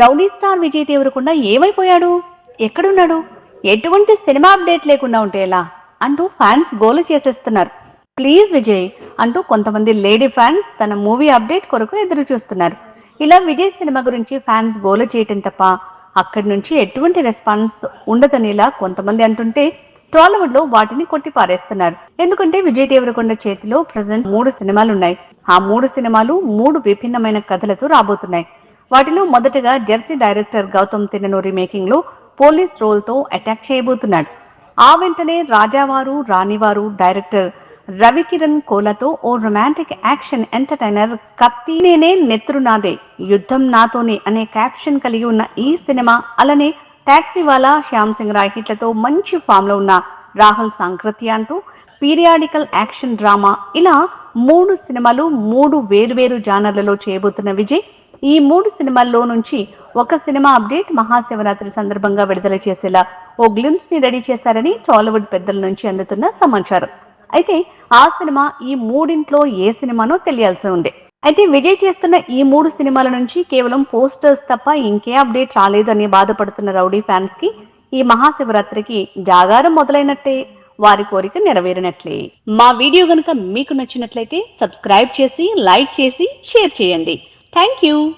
Rowdy star Vijay Devarakonda ఏమైపోయాడు? ఎక్కడున్నాడు? ఎటువంటి సినిమా అప్డేట్ లేకుండా ఉంటే ఎలా? అంటూ ఫ్యాన్స్ గోలు చేసేస్తున్నారు. ప్లీజ్ విజయ్ అంటూ కొంతమంది లేడీ ఫ్యాన్స్ తన మూవీ అప్డేట్ కొరకు ఎదురు చూస్తున్నారు ఇలా విజయ్ సినిమా గురించి ఫ్యాన్స్ గోల చేయటం తప్ప అక్కడి నుంచి ఎటువంటి రెస్పాన్స్ ఉండదనేలా కొంతమంది అంటుంటే టాలీవుడ్లో వాటిని కొట్టి పారేస్తున్నారు ఎందుకంటే విజయ్ దేవరకొండ చేతిలో ప్రజెంట్ మూడు సినిమాలు ఉన్నాయి ఆ మూడు సినిమాలు మూడు విభిన్నమైన కథలతో రాబోతున్నాయి. వాటిలో మొదటగా జెర్సీ డైరెక్టర్ గౌతమ్ తిన్ననూరి మేకింగ్లో పోలీస్ రోల్తో అటాక్ చేయబోతున్నాడు. ఆ వెంటనే రాజావారు రాణివారు డైరెక్టర్ రవికిరణ్ కోలతో ఓ రొమాంటిక్ యాక్షన్ ఎంటర్టైనర్ కత్తి నేనే నెత్రు నాదే యుద్ధం నాతోనే అనే క్యాప్షన్ కలిగి ఉన్న ఈ సినిమా అలానే టాక్సీ వాలా శ్యామ్ సింగ్ రాయ్ హిట్లతో మంచి ఫామ్లో ఉన్న రాహుల్ సాంక్రత్యాంతో పీరియాడికల్ యాక్షన్ డ్రామా ఇలా మూడు సినిమాలు మూడు వేరువేరు జానర్లలో చేయబోతున్న విజయ్ ఈ మూడు సినిమాల్లో నుంచి ఒక సినిమా అప్డేట్ మహాశివరాత్రి సందర్భంగా విడుదల చేసేలా ఓ గ్లిమ్స్ని రెడీ చేశారని టాలీవుడ్ పెద్దల నుంచి అందుతున్న సమాచారం. అయితే ఆ సినిమా ఈ మూడింట్లో ఏ సినిమానో తెలియాల్సి ఉంది. అయితే విజయ్ చేస్తున్న ఈ మూడు సినిమాల నుంచి కేవలం పోస్టర్స్ తప్ప ఇంకే అప్డేట్ రాలేదని బాధపడుతున్న రౌడీ ఫ్యాన్స్కి ఈ మహాశివరాత్రికి జాగారం మొదలైనట్టే. వారి కోరిక నెరవేరినట్లే. మా వీడియో గనుక మీకు నచ్చినట్లయితే సబ్స్క్రైబ్ చేసి లైక్ చేసి షేర్ చేయండి. Thank you.